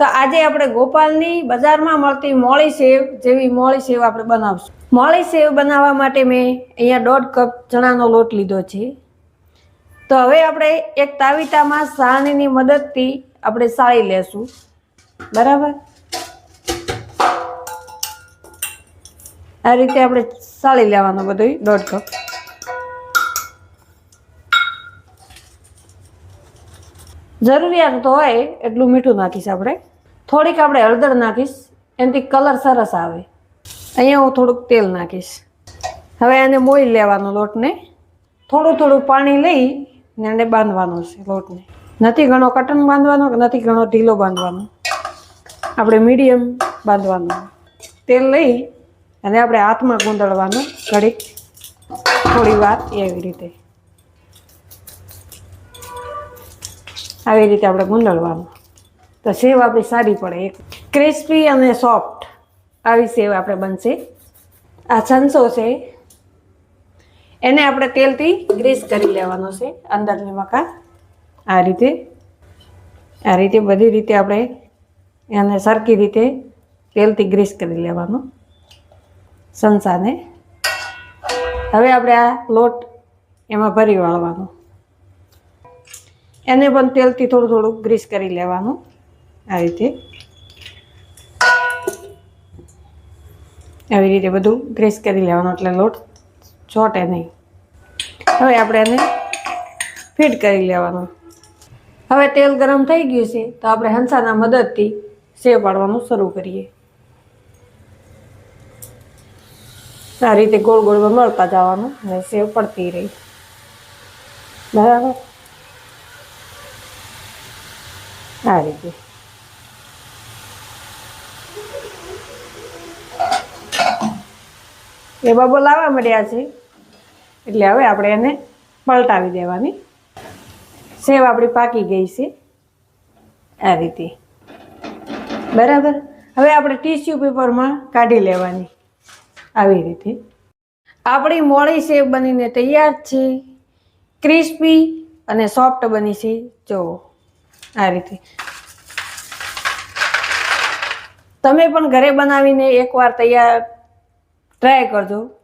તો આજે આપણે ગોપાલની બજારમાં મળતી મોળી સેવ જેવી મોળી સેવ આપણે બનાવશું. મોળી સેવ બનાવવા માટે મેં અહીંયા દોઢ કપ ચણાનો લોટ લીધો છે. તો હવે આપણે એક તાવીતામાં સાણીની મદદથી આપણે સાળી લેશું. બરાબર? આ રીતે આપણે સાળી લેવાનું બધું દોઢ કપ. જરૂરિયાત તો હોય એટલું મીઠું નાખીશ આપણે. થોડીક આપણે હળદર નાખીશ, એનાથી કલર સરસ આવે. અહીંયા હું થોડુંક તેલ નાખીશ. હવે આને મોઈ લેવાનો લોટને. થોડું થોડું પાણી લઈ ને એને બાંધવાનો છે લોટને. નથી ઘણો કટન બાંધવાનો કે નથી ઘણો ઢીલો બાંધવાનો. આપણે મીડિયમ બાંધવાનો. તેલ લઈ અને આપણે હાથમાં ગૂંદળવાનું ઘડીક. થોડી વાર એવી રીતે. આવી રીતે આપણે ગુંદળવાનું. તો સેવ આપણી સારી પડે, એક ક્રિસ્પી અને સોફ્ટ. આવી સેવ આપણે બનશે. આ છંસો છે. એને આપણે તેલથી ગ્રીસ કરી લેવાનો છે, અંદરની મકા આ રીતે. આ રીતે બધી રીતે આપણે એને સરખી રીતે તેલથી ગ્રીસ કરી લેવાનું સંસાને. હવે આપણે આ લોટ એમાં ભરી વાળવાનો. એને પણ તેલથી થોડું થોડું ગ્રીસ કરી લેવાનું. આ રીતે. આવી રીતે બધું ગ્રેસ કરી લેવાનું, એટલે લોટ ચોટે નહીં. હવે આપણે એને ફીટ કરી લેવાનું. હવે તેલ ગરમ થઈ ગયું છે, તો આપણે હંસાના મદદથી સેવ પાડવાનું શરૂ કરીએ. આ રીતે ગોળ ગોળ મળતા જવાનું અને સેવ પડતી રહી. બરાબર? આ રીતે. એ બબો લાવવા મળ્યા છે. એટલે હવે આપણે એને પલટાવી દેવાની. સેવ આપણી પાકી ગઈ છે. આ રીતે. બરાબર? હવે આપણે ટીસ્યુ પેપરમાં કાઢી લેવાની. આવી રીતે. આપણી મોળી સેવ બનીને તૈયાર છે. ક્રિસ્પી અને સોફ્ટ બની છે. જો આ રીતે. તમે પણ ઘરે બનાવીને એકવાર તૈયાર ટ્રાય કરજો.